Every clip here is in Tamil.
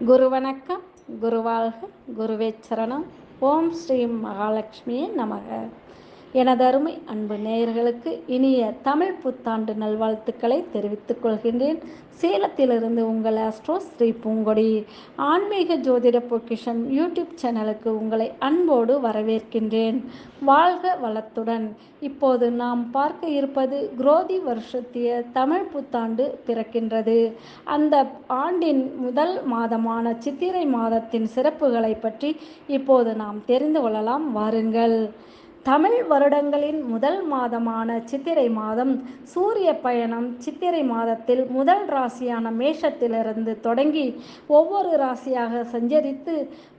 குரு வணக்கம் குருவாழ்க குருவே சரணம் ஓம் ஸ்ரீ மகாலட்சுமியே நமக. எனது அருமை அன்பு நேயர்களுக்கு இனிய தமிழ் புத்தாண்டு நல்வாழ்த்துக்களை தெரிவித்துக் கொள்கின்றேன். சேலத்திலிருந்து உங்கள் அஸ்ட்ரோ ஸ்ரீ பூங்கொடி. ஆன்மீக ஜோதிட பொக்கிஷம் யூடியூப் சேனலுக்கு உங்களை அன்போடு வரவேற்கின்றேன். வாழ்க வளத்துடன். இப்போது நாம் பார்க்க இருப்பது குரோதி வருஷத்திய தமிழ் புத்தாண்டு பிறக்கின்றது. அந்த ஆண்டின் முதல் மாதமான சித்திரை மாதத்தின் சிறப்புகளை பற்றி இப்போது நாம் தெரிந்து கொள்ளலாம். வாருங்கள். தமிழ் வருடங்களின் முதல் மாதமான சித்திரை மாதம் சூரிய பயணம் சித்திரை மாதத்தில் முதல் ராசியான மேஷத்திலிருந்து தொடங்கி ஒவ்வொரு ராசியாக சஞ்சரித்து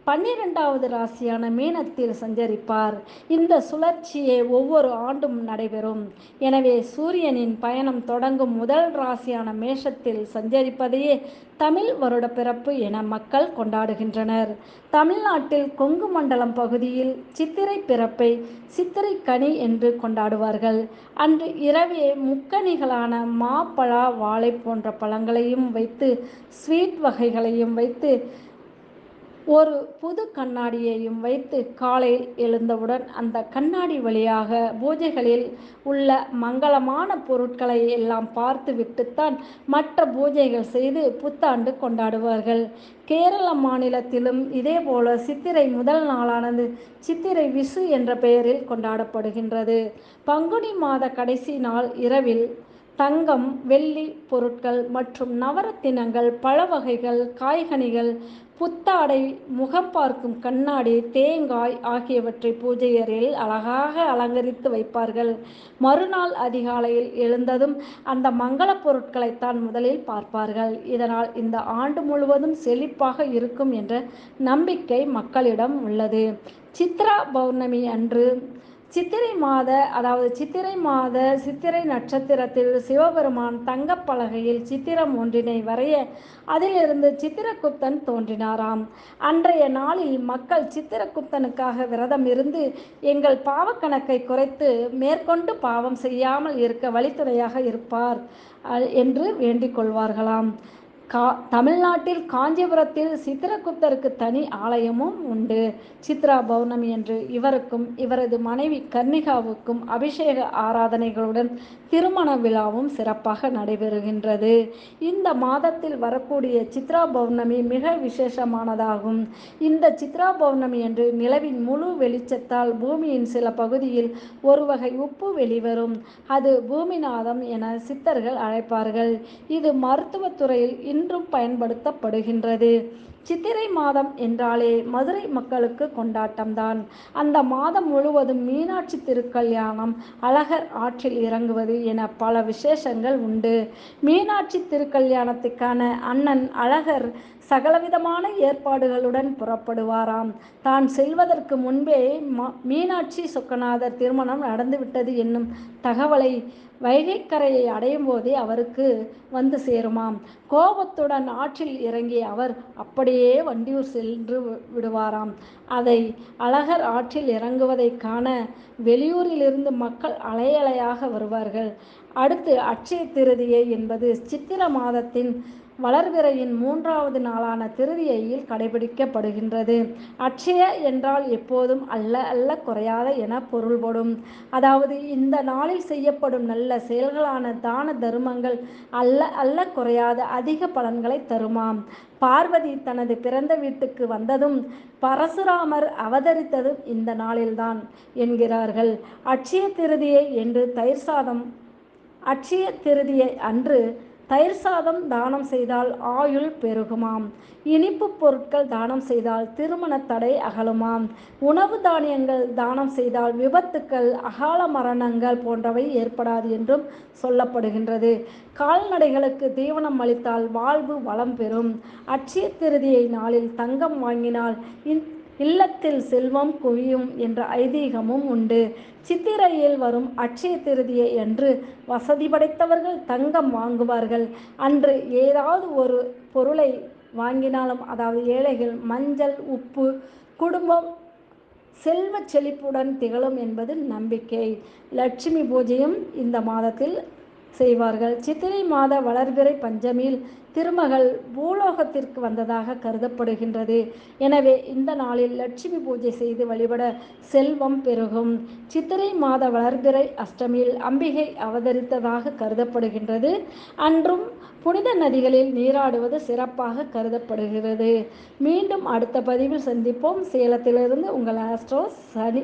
பன்னிரெண்டாவது ராசியான மீனத்தில் சஞ்சரிப்பார். இந்த சுழற்சியே ஒவ்வொரு ஆண்டும் நடைபெறும். எனவே சூரியனின் பயணம் தொடங்கும் முதல் ராசியான மேஷத்தில் சஞ்சரிப்பதையே தமிழ் வருட பிறப்பு என மக்கள் கொண்டாடுகின்றனர். தமிழ்நாட்டில் கொங்கு மண்டலம் பகுதியில் சித்திரை பிறப்பை சித்திரை கனி என்று கொண்டாடுவார்கள். அன்று இரவே முக்கணிகளான மாப்பழா வாழை போன்ற பழங்களையும் வைத்து ஸ்வீட் வகைகளையும் வைத்து ஒரு புது கண்ணாடியையும் வைத்து காலையில் எழுந்தவுடன் அந்த கண்ணாடி வழியாக பூஜைகளில் உள்ள மங்களமான பொருட்களை எல்லாம் பார்த்து விட்டுத்தான் மற்ற பூஜைகள் செய்து புத்தாண்டு கொண்டாடுவார்கள். கேரள மாநிலத்திலும் இதேபோல சித்திரை முதல் நாளானது சித்திரை விசு என்ற பெயரில் கொண்டாடப்படுகின்றது. பங்குனி மாத கடைசி நாள் இரவில் தங்கம் வெள்ளி பொருட்கள் மற்றும் நவரத்தினங்கள் பழ வகைகள் காய்கனிகள் புத்தாடை முகம் பார்க்கும் கண்ணாடி தேங்காய் ஆகியவற்றை பூஜை அறையில் அழகாக அலங்கரித்து வைப்பார்கள். மறுநாள் அதிகாலையில் எழுந்ததும் அந்த மங்கள பொருட்களைத்தான் முதலில் பார்ப்பார்கள். இதனால் இந்த ஆண்டு முழுவதும் செழிப்பாக இருக்கும் என்ற நம்பிக்கை மக்களிடம் உள்ளது. சித்ரா பௌர்ணமி அன்று சித்திரை மாத அதாவது சித்திரை மாத சித்திரை நட்சத்திரத்தில் சிவபெருமான் தங்கப்பலகையில் சித்திரம் ஒன்றினை வரைய அதிலிருந்து சித்திரகுப்தன் தோன்றினாராம். அன்றைய நாளில் மக்கள் சித்திரகுப்தனுக்காக விரதம் இருந்து எங்கள் பாவக்கணக்கை குறைத்து மேற்கொண்டு பாவம் செய்யாமல் இருக்க வழித்துணையாக இருப்பார் என்று வேண்டிக் கொள்வார்களாம். கா தமிழ்நாட்டில் காஞ்சிபுரத்தில் சித்திரகுப்தருக்கு தனி ஆலயமும் உண்டு. சித்ரா பௌர்ணமி என்று இவருக்கும் இவரது மனைவி கர்ணிகாவுக்கும் அபிஷேக ஆராதனைகளுடன் திருமண விழாவும் சிறப்பாக நடைபெறுகின்றது. இந்த மாதத்தில் வரக்கூடிய சித்ரா பௌர்ணமி மிக விசேஷமானதாகும். இந்த சித்ரா பௌர்ணமி என்று நிலவின் முழு வெளிச்சத்தால் பூமியின் சில பகுதியில் ஒரு வகை உப்பு வெளிவரும். அது பூமிநாதம் என சித்தர்கள் அழைப்பார்கள். இது மருத்துவத்துறையில் இன்றும் பயன்படுத்தப்படுகின்றது. சித்திரை மாதம் என்றாலே மதுரை மக்களுக்கு கொண்டாட்டம்தான். அந்த மாதம் முழுவதும் மீனாட்சி திருக்கல்யாணம் அழகர் ஆற்றில் இறங்குவது என பல விசேஷங்கள் உண்டு. மீனாட்சி திருக்கல்யாணத்துக்கான அண்ணன் அழகர் சகலவிதமான ஏற்பாடுகளுடன் புறப்படுவாராம். தான் செல்வதற்கு முன்பே மீனாட்சி சொக்கநாதர் திருமணம் நடந்துவிட்டது என்னும் தகவலை வைகைக்கரையை அடையும் போதே அவருக்கு வந்து சேருமாம். கோபத்துடன் ஆற்றில் இறங்கிய அவர் அப்படியே வண்டியூர் சென்று விடுவாராம். அதை அழகர் ஆற்றில் இறங்குவதை காண வெளியூரிலிருந்து மக்கள் அலையலையாக வருவார்கள். அடுத்து அட்சய திருதியை என்பது சித்திர மாதத்தின் வளர்விரையின் மூன்றாவது நாளான திருதியையில் கடைபிடிக்கப்படுகின்றது. அட்சய என்றால் எப்போதும் அல்ல அல்ல குறையாத என பொருள்படும். அதாவது இந்த நாளில் செய்யப்படும் நல்ல செயல்களான தான தருமங்கள் அல்ல அல்ல குறையாத அதிக பலன்களை தருமாம். பார்வதி தனது பிறந்த வீட்டுக்கு வந்ததும் பரசுராமர் அவதரித்ததும் இந்த நாளில்தான் என்கிறார்கள். அட்சய திருதியை என்று தயிர் சாதம் அட்சய திருதியை அன்று தயிர் சாதம் தானம் செய்தால் ஆயுள் பெருகுமாம். இனிப்பு பொருட்கள் தானம் செய்தால் திருமண தடை அகலுமாம். உணவு தானியங்கள் தானம் செய்தால் விபத்துக்கள் அகால மரணங்கள் போன்றவை ஏற்படாது என்றும் சொல்லப்படுகின்றது. கால்நடைகளுக்கு தீவனம் அளித்தால் வாழ்வு வளம் பெறும். அட்சய திருதியை நாளில் தங்கம் வாங்கினால் இல்லத்தில் செல்வம் குவியும் என்ற ஐதீகமும் உண்டு. சித்திரையில் வரும் அட்சய திருதியை என்று வசதி படைத்தவர்கள் தங்கம் வாங்குவார்கள். அன்று ஏதாவது ஒரு பொருளை வாங்கினாலும் அதாவது ஏழைகள் மஞ்சள் உப்பு குடும்பம் செல்வ செழிப்புடன் திகழும் என்பது நம்பிக்கை. லட்சுமி பூஜையும் இந்த மாதத்தில் செய்வார்கள். சித்திரை மாத வளர்பிறை பஞ்சமியில் திருமகள் பூலோகத்திற்கு வந்ததாக கருதப்படுகின்றது. எனவே இந்த நாளில் லட்சுமி பூஜை செய்து வழிபட செல்வம் பெருகும். சித்திரை மாத வளர்பிறை அஷ்டமியில் அம்பிகை அவதரித்ததாக கருதப்படுகின்றது. அன்றும் புனித நதிகளில் நீராடுவது சிறப்பாக கருதப்படுகிறது. மீண்டும் அடுத்த பதிவில் சந்திப்போம். சேலத்திலிருந்து உங்கள் ஆஸ்ட்ரோ சனி